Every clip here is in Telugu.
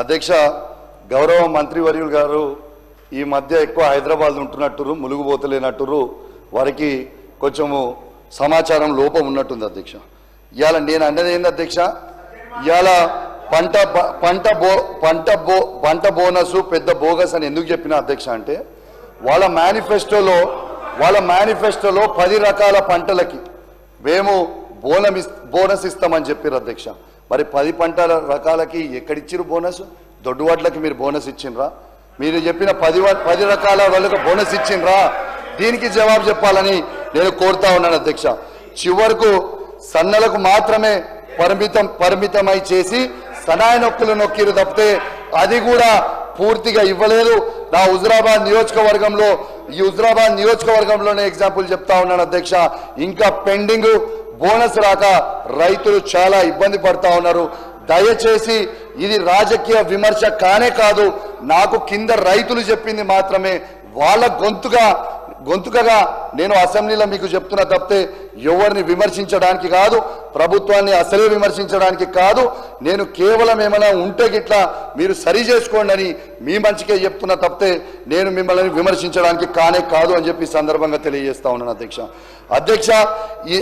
అధ్యక్ష గౌరవ మంత్రివర్యులు గారు ఈ మధ్య ఎక్కువ హైదరాబాద్ ఉంటున్నట్టురు ములుగుపోతలేనట్టురు వారికి కొంచెము సమాచారం లోపం ఉన్నట్టుంది అధ్యక్ష. ఇవాళ నేను అన్నది ఏంది అధ్యక్ష? ఇవాళ పంట పంట బో పంట బో పంట బోనస్ పెద్ద బోగస్ అని ఎందుకు చెప్పిన అధ్యక్ష అంటే వాళ్ళ మేనిఫెస్టోలో వాళ్ళ మేనిఫెస్టోలో పది రకాల పంటలకి మేము బోనం బోనస్ ఇస్తామని చెప్పారు అధ్యక్ష. మరి పది పంటల రకాలకి ఎక్కడిచ్చిరు బోనస్? దొడ్డువాట్లకి మీరు బోనస్ ఇచ్చిండ్రా? మీరు చెప్పిన పది వ- పది రకాల వాళ్ళకి బోనస్ ఇచ్చిండ్రా? దీనికి జవాబు చెప్పాలని నేను కోరుతా ఉన్నాను అధ్యక్ష. చివరకు సన్నలకు మాత్రమే పరిమితం పరిమితమై చేసి సనాయ నొక్కులు నొక్కిరు తప్పితే అది కూడా పూర్తిగా ఇవ్వలేదు. నా హుజరాబాద్ నియోజకవర్గంలో ఈ హుజరాబాద్ నియోజకవర్గంలోనే ఎగ్జాంపుల్ చెప్తా ఉన్నాను అధ్యక్ష. ఇంకా పెండింగ్ బోనస్ రాక రైతులు చాలా ఇబ్బంది పడతా ఉన్నారు. దయచేసి ఇది రాజకీయ విమర్శ కానే కాదు నాకు కింద రైతులు చెప్పింది మాత్రమే. వాళ్ళ గొంతుగా గొంతుకగా నేను అసెంబ్లీలో మీకు చెప్తున్నా తప్పితే ఎవరిని విమర్శించడానికి కాదు ప్రభుత్వాన్ని అసలే విమర్శించడానికి కాదు. నేను కేవలం ఏమైనా ఉంటే గిట్లా మీరు సరి చేసుకోండి అని మీ మంచికే చెప్తున్నా తప్పితే నేను మిమ్మల్ని విమర్శించడానికి కానే కాదు అని చెప్పి సందర్భంగా తెలియజేస్తా ఉన్నాను అధ్యక్ష. అధ్యక్ష ఈ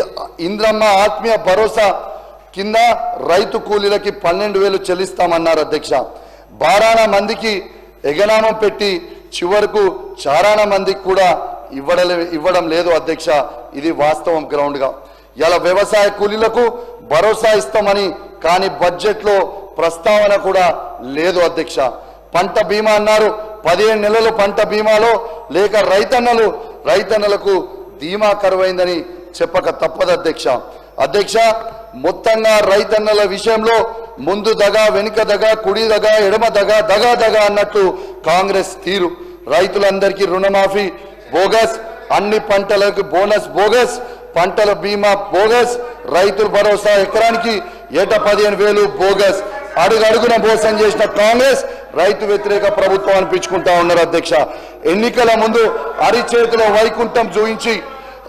ఇంద్రమ్మ ఆత్మీయ భరోసా కింద రైతు కూలీలకి పన్నెండు వేలు చెల్లిస్తామన్నారు అధ్యక్ష. బారాన మందికి ఎగనామం పెట్టి చివరకు చారాన మందికి కూడా ఇవ్వడలే ఇవ్వడం లేదు అధ్యక్ష. ఇది వాస్తవం గ్రౌండ్గా ఇలా వ్యవసాయ కూలీలకు భరోసా ఇస్తామని కానీ బడ్జెట్లో ప్రస్తావన కూడా లేదు అధ్యక్ష. పంట బీమా అన్నారు. పదిహేను నెలలు పంట బీమాలో లేక రైతన్నలు రైతన్నలకు ధీమా కరువైందని చెప్పక తప్పదు అధ్యక్ష. అధ్యక్ష మొత్తంగా రైతన్నల విషయంలో ముందు దగ వెనుక దగ కుడి దగ ఎడమ దగ దగా దగ అన్నట్టు కాంగ్రెస్ తీరు. రైతులందరికీ రుణమాఫీ బోగస్ అన్ని పంటలకు బోనస్ బోగస్ పంటల బీమా బోగస్ రైతుల భరోసా ఎకరానికి ఏట పదిహేను వేలు బోగస్. అడుగు అడుగున మోసం చేసిన కాంగ్రెస్ రైతు వ్యతిరేక ప్రభుత్వం అనిపించుకుంటా ఉన్నారు అధ్యక్ష. ఎన్నికల ముందు అరిచేతిలో వైకుంఠం చూయించి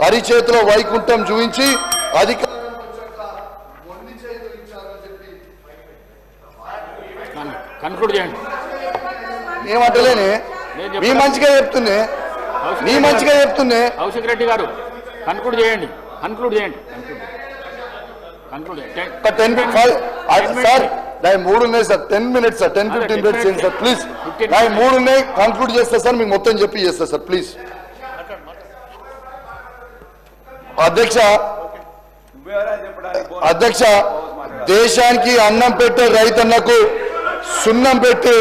అరిచేతిలో వైకుంఠం చూయించి అధిక కన్క్లూడ్ చేయండి. ఏమంటలేనే మీ మంచిగా చెప్తున్నే. మీ మంచిగా చెప్తున్నే కౌశిక్ రెడ్డి గారు కన్క్లూడ్ చేయండి కన్క్లూడ్ చేయండి. కన్క్లూడ్ ఒక టెన్ సార్ నా మూడు ఉన్నాయి sir ten minutes sir ten అదే, ఫిఫ్టీన్ 10 మినిట్స్ చేయండి సార్ ప్లీజ్ 15 నా మూడు ఉన్నాయి కంక్లూడ్ చేస్తా సార్ మీకు మొత్తం చెప్పి చేస్తా సార్ ప్లీజ్ అధ్యక్ష అధ్యక్ష దేశానికి అన్నం పెట్టే రైతన్నకు సున్నం పెట్టి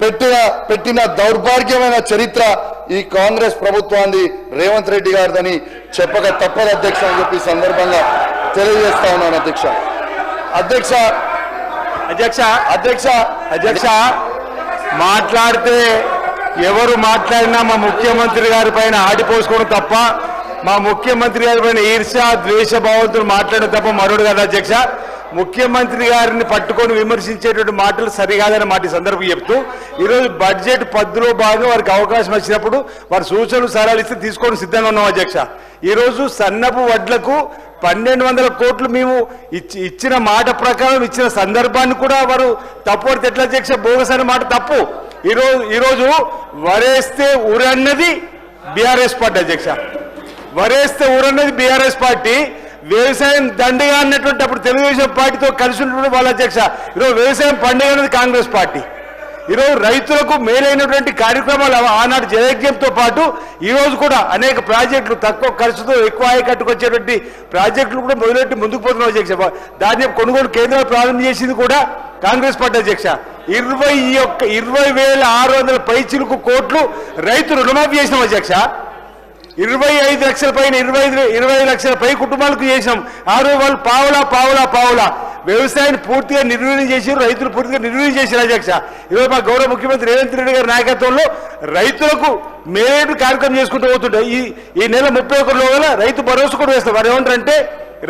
పెట్టిన పెట్టిన దౌర్భాగ్యమైన చరిత్ర ఈ కాంగ్రెస్ ప్రభుత్వాన్ని రేవంత్ రెడ్డి గారిదని చెప్పక తప్పదు అధ్యక్ష అని చెప్పి ఈ సందర్భంగా తెలియజేస్తా ఉన్నాను అధ్యక్ష. అధ్యక్ష. అధ్యక్ష. అధ్యక్ష. అధ్యక్ష. మాట్లాడితే ఎవరు మాట్లాడినా మా ముఖ్యమంత్రి గారి పైన ఆడిపోసుకోవడం తప్ప మా ముఖ్యమంత్రి గారి పైన ఈర్ష్య ద్వేష భావంతో మాట్లాడడం తప్ప మరొకటి కాదు అధ్యక్ష. ముఖ్యమంత్రి గారిని పట్టుకొని విమర్శించేటువంటి మాటలు సరికాదని మాట ఈ సందర్భం చెప్తూ ఈరోజు బడ్జెట్ పద్దులో భాగంగా వారికి అవకాశం వచ్చినప్పుడు వారి సూచనలు సలహాలు ఇస్తే తీసుకొని సిద్ధంగా ఉన్నాం అధ్యక్ష. ఈరోజు సన్నపు వడ్లకు పన్నెండు వందల కోట్లు మేము ఇచ్చి ఇచ్చిన మాట ప్రకారం ఇచ్చిన సందర్భాన్ని కూడా వారు తప్పు ఎట్లా అధ్యక్ష? బోగస్ అనే మాట తప్పు. ఈరోజు ఈరోజు వరేస్తే ఊరన్నది బీఆర్ఎస్ పార్టీ అధ్యక్ష. వరేస్తే ఊరన్నది బీఆర్ఎస్ పార్టీ. వ్యవసాయం దండగా అన్నటువంటి అప్పుడు తెలుగుదేశం పార్టీతో కలిసి ఉన్నటువంటి వాళ్ళ అధ్యక్ష. ఈరోజు వ్యవసాయం పండుగ అనేది కాంగ్రెస్ పార్టీ. ఈరోజు రైతులకు మేలైనటువంటి కార్యక్రమాలు ఆనాడు జయజ్ఞంతో పాటు ఈరోజు కూడా అనేక ప్రాజెక్టులు తక్కువ ఖర్చుతో ఎక్కువ ఆయకట్టుకొచ్చేటువంటి ప్రాజెక్టులు కూడా మొదలెట్టి ముందుకు పోతున్నాం అధ్యక్ష. ధాన్యం కొనుగోలు కేంద్రాలు ప్రారంభం చేసింది కూడా కాంగ్రెస్ పార్టీ అధ్యక్ష. ఇరవై ఒక్క ఇరవై వేల ఆరు వందల పైచిలకు కోట్లు రైతు రుణమాఫీ చేసినాం అధ్యక్ష. ఇరవై ఐదు లక్షల పైన ఇరవై ఐదు ఇరవై లక్షల పై కుటుంబాలకు చేసినాం. ఆరు వాళ్ళు పావులా పావులా పావులా. వ్యవసాయాన్ని పూర్తిగా నిర్వీర్యం చేశారు రైతులు పూర్తిగా నిర్వీర్యం చేశారు అధ్యక్ష ఈరోజు మా గౌరవ ముఖ్యమంత్రి రేవంత్ రెడ్డి గారి నాయకత్వంలో రైతులకు మేలు కార్యక్రమం చేసుకుంటూ పోతుండే ఈ ఈ నెల ముప్పై ఒకటిలో రైతు భరోసా కూడా వేస్తారు. వారు ఏమంటారంటే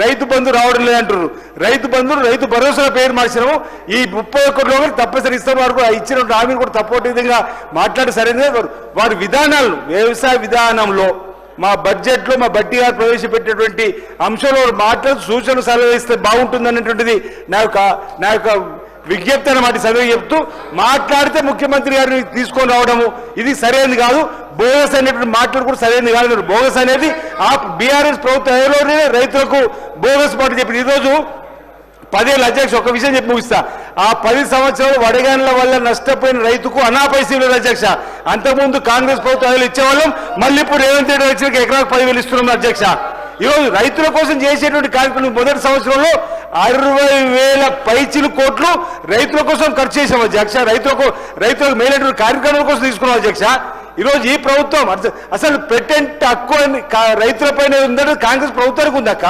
రైతు బంధు రావడం లేదంటారు రైతు బంధువులు రైతు భరోసా పేరు మార్చినాము. ఈ ముప్పై ఒకటిలో తప్పనిసరి ఇస్తాం. వారు కూడా ఇచ్చిన హామీని కూడా తప్పటి విధంగా మాట్లాడి సరైన వారు వారి విధానాలు వ్యవసాయ విధానంలో మా బడ్జెట్లో మా బట్టి గారు ప్రవేశపెట్టినటువంటి అంశంలో మాట్లాడు సూచనలు సలహా ఇస్తే బాగుంటుంది అనేటువంటిది నా యొక్క నా యొక్క విజ్ఞప్తి అన్నమాట. ఈ చెప్తూ మాట్లాడితే ముఖ్యమంత్రి గారిని తీసుకొని రావడము ఇది సరైనది కాదు. బోగస్ అనేటువంటి మాట్లాడు కూడా సరైనది కాదు. బోగస్ అనేది ఆ బీఆర్ఎస్ ప్రభుత్వంలోనే రైతులకు బోగస్ మాట చెప్పింది ఈరోజు పదేళ్ళ అధ్యక్ష ఒక విషయం చెప్పి ముగిస్తా. ఆ పది సంవత్సరాలు వడగాన్ల వల్ల నష్టపోయిన రైతుకు అనాపైసీలు అధ్యక్ష. అంతకుముందు కాంగ్రెస్ ప్రభుత్వం ఇచ్చేవాళ్ళం మళ్ళీ ఇప్పుడు రేవంత్ రెడ్డి వచ్చిన ఎకరాకు పదివేలు ఇస్తున్నాం అధ్యక్ష. ఈరోజు రైతుల కోసం చేసేటువంటి కార్యక్రమం మొదటి సంవత్సరంలో అరవై వేల పైచిలు కోట్లు రైతుల కోసం ఖర్చు చేసాం అధ్యక్ష. రైతులకు రైతులకు మేలేటువంటి కార్యక్రమాల కోసం తీసుకున్నాం అధ్యక్ష. ఈరోజు ఈ ప్రభుత్వం అసలు పెటెంట్ హక్కు అని రైతులపైన ఉందంటే కాంగ్రెస్ ప్రభుత్వానికి ఉందక్క.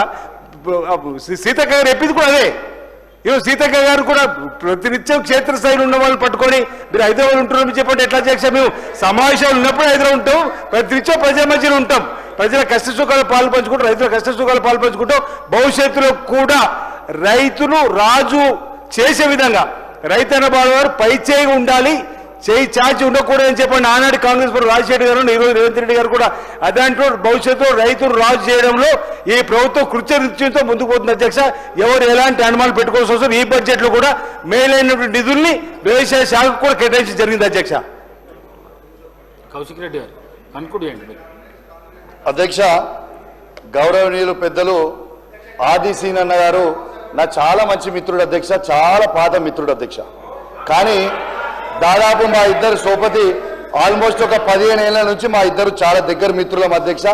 సీతక్క గారు చెప్పింది కూడా అదే. ఈరోజు సీతక్క గారు కూడా ప్రతినిత్యం క్షేత్రస్థాయిలో ఉన్న వాళ్ళు పట్టుకొని మీరు హైదరాబాద్ ఉంటున్నారని చెప్పండి ఎట్లా అధ్యక్ష మేము సమావేశాలు ఉన్నప్పుడు హైదరాబాద్ ఉంటాం ప్రతినిత్యం ప్రజల మధ్యలో ఉంటాం. ప్రజల కష్ట సుఖాలు పాలు పంచుకుంటాం రైతుల కష్ట సుఖాలు పాలు పంచుకుంటాం భవిష్యత్తులో కూడా రైతులు రాజు చేసే విధంగా రైతు అన్న వారు పై చేయి ఉండాలి. చేయి చాచి ఉండకూడదని చెప్పండి. ఆనాడు కాంగ్రెస్ పార్టీ రాజశేఖర్ గారు ఈరోజు రేవంత్ రెడ్డి గారు కూడా అదాంట్లో భవిష్యత్తులో రైతులు రాజు చేయడంలో ఈ ప్రభుత్వం కృత్యనిత్యంతో ముందుకు పోతుంది అధ్యక్ష. ఎవరు ఎలాంటి అనుమానాలు పెట్టుకోవాల్సి అవసరం? ఈ బడ్జెట్లో కూడా మేలైనటువంటి నిధుల్ని వ్యవసాయ శాఖకు కూడా కేటాయించడం జరిగింది అధ్యక్ష. కౌశిక్ రెడ్డి గారు కన్క్లూడ్ చేయండి మీరు? అధ్యక్ష గౌరవనీయులు పెద్దలు ఆది సీనన్న గారు నా చాలా మంచి మిత్రుడు అధ్యక్ష చాలా పాత మిత్రుడు అధ్యక్ష. కానీ దాదాపు మా ఇద్దరు సోపతి ఆల్మోస్ట్ ఒక పదిహేను ఏళ్ళ నుంచి మా ఇద్దరు చాలా దగ్గర మిత్రులం అధ్యక్ష.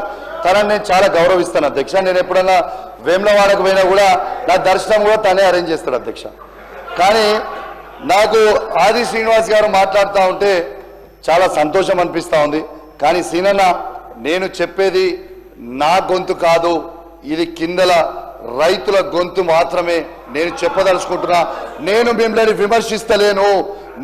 తనని నేను చాలా గౌరవిస్తాను అధ్యక్ష. నేను ఎప్పుడన్నా వేములవాడకు పోయినా కూడా నా దర్శనం కూడా తనే అరేంజ్ చేస్తాడు అధ్యక్ష. కానీ నాకు ఆది శ్రీనివాస్ గారు మాట్లాడుతూ ఉంటే చాలా సంతోషం అనిపిస్తూ ఉంది. కానీ సీనన్న నేను చెప్పేది నా గొంతు కాదు. ఇది కిందల రైతుల గొంతు మాత్రమే. నేను చెప్పదలుచుకుంటున్నా నేను మిమ్మల్ని విమర్శిస్తలేను.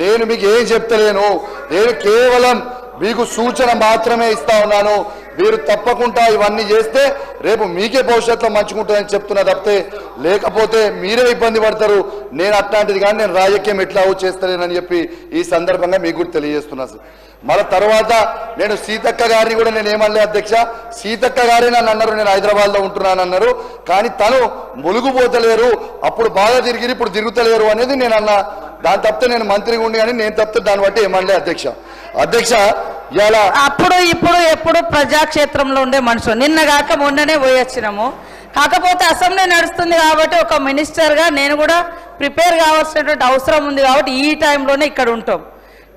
నేను మీకు ఏం చెప్తలేను నేను కేవలం మీకు సూచన మాత్రమే ఇస్తా ఉన్నాను. మీరు తప్పకుండా ఇవన్నీ చేస్తే రేపు మీకే భవిష్యత్తులో మంచుకుంటుందని చెప్తున్నా తప్పితే లేకపోతే మీరే ఇబ్బంది పడతారు. నేను అట్లాంటిది కానీ నేను రాజకీయం ఎట్లా చేస్తలేనని చెప్పి ఈ సందర్భంగా మీకు కూడా తెలియజేస్తున్నా సార్. మళ్ళీ తర్వాత నేను సీతక్క గారిని కూడా నేను ఏమనలే అధ్యక్ష. సీతక్క గారే నన్ను అన్నారు నేను హైదరాబాద్లో ఉంటున్నాను అన్నారు. కానీ తను ములుగుపోతలేరు. అప్పుడు బాగా తిరిగి ఇప్పుడు తిరుగుతలేరు అనేది నేను అన్నా. దాని తప్పితే నేను మంత్రిగా ఉండి కానీ నేను తప్పితే దాన్ని బట్టి ఏమనలే అధ్యక్ష. అధ్యక్ష అప్పుడు ఇప్పుడు ఎప్పుడు ప్రజాక్షేత్రంలో ఉండే మనుషులు. నిన్న కాక మొన్ననే పోయొచ్చినాము కాకపోతే అసెంబ్లీ నడుస్తుంది కాబట్టి ఒక మినిస్టర్గా నేను కూడా ప్రిపేర్ కావాల్సినటువంటి అవసరం ఉంది కాబట్టి ఈ టైంలోనే ఇక్కడ ఉంటాం.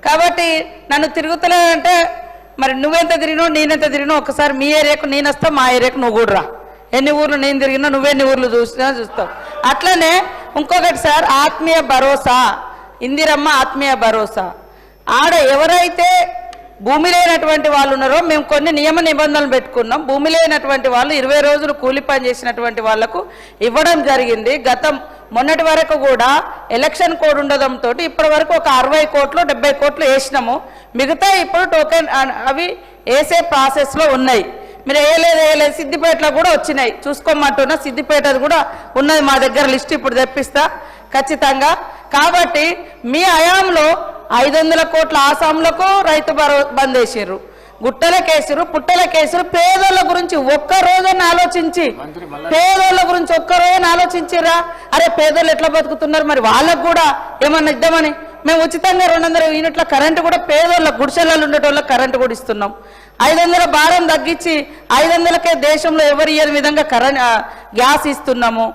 కాబట్టి నన్ను తిరుగుతలేదంటే మరి నువ్వెంత తిరిగినావు నేనెంత తిరిగినావు ఒకసారి మీ ఏరియాకు నేను వస్తా మా ఏరియాకు నువ్వు కూడా ఎన్ని ఊర్లు నేను తిరిగినా నువ్వెన్ని ఊర్లు చూసినా చూస్తావు. అట్లనే ఇంకొకటి సార్ ఆత్మీయ భరోసా. ఇందిరమ్మ ఆత్మీయ భరోసా. ఆడ ఎవరైతే భూమి లేనటువంటి వాళ్ళు ఉన్నారో మేము కొన్ని నియమ నిబంధనలు పెట్టుకున్నాం. భూమి లేనటువంటి వాళ్ళు ఇరవై రోజులు కూలి పని చేసినటువంటి వాళ్ళకు ఇవ్వడం జరిగింది. గతం మొన్నటి వరకు కూడా ఎలక్షన్ కోడ్ ఉండడంతో ఇప్పటి వరకు ఒక అరవై కోట్లు డెబ్బై కోట్లు వేసినాము. మిగతా ఇప్పుడు టోకెన్ అవి వేసే ప్రాసెస్లో ఉన్నాయి. మీరు వేయలేదు వేయలేదు సిద్దిపేటలో కూడా వచ్చినాయి. చూసుకోమంటున్నా సిద్దిపేటది కూడా ఉన్నది మా దగ్గర లిస్ట్ ఇప్పుడు తెప్పిస్తా. ఖచ్చితంగా. కాబట్టి మీ హయాంలో ఐదు వందల కోట్ల ఆసాంలకు రైతు భరో బంద్ వేసిర్రు గుట్టల కేసురు పుట్టల కేసురు పేదోళ్ళ గురించి ఒక్క రోజున ఆలోచించి. పేదోళ్ళ గురించి ఒక్క రోజున ఆలోచించిరా అరే పేదోళ్ళు ఎట్లా బతుకుతున్నారు మరి? వాళ్ళకు కూడా ఏమన్నా ఇద్దామని? మేము ఉచితంగా రెండు వందల యూనిట్ల కరెంటు కూడా పేదోళ్ళ గుడిసెలలో ఉండేటోళ్ళకి కరెంటు కూడా ఇస్తున్నాం. ఐదు వందల భారం తగ్గించి ఐదు వందలకే దేశంలో ఎవరు ఇయ్యని విధంగా కరెంట్ గ్యాస్ ఇస్తున్నాము.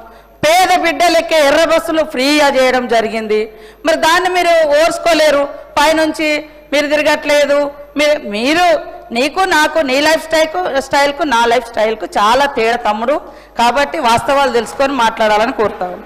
పేద బిడ్డలకే ఎర్ర బస్సులు ఫ్రీగా చేయడం జరిగింది. మరి దాన్ని మీరు ఓర్చుకోలేరు. పైనుంచి మీరు తిరగట్లేదు. మీరు మీరు నీకు నాకు నీ లైఫ్ స్టైల్కు స్టైల్కు నా లైఫ్ స్టైల్కు చాలా తేడా తమ్ముడు. కాబట్టి వాస్తవాలు తెలుసుకొని మాట్లాడాలని కోరుతాను.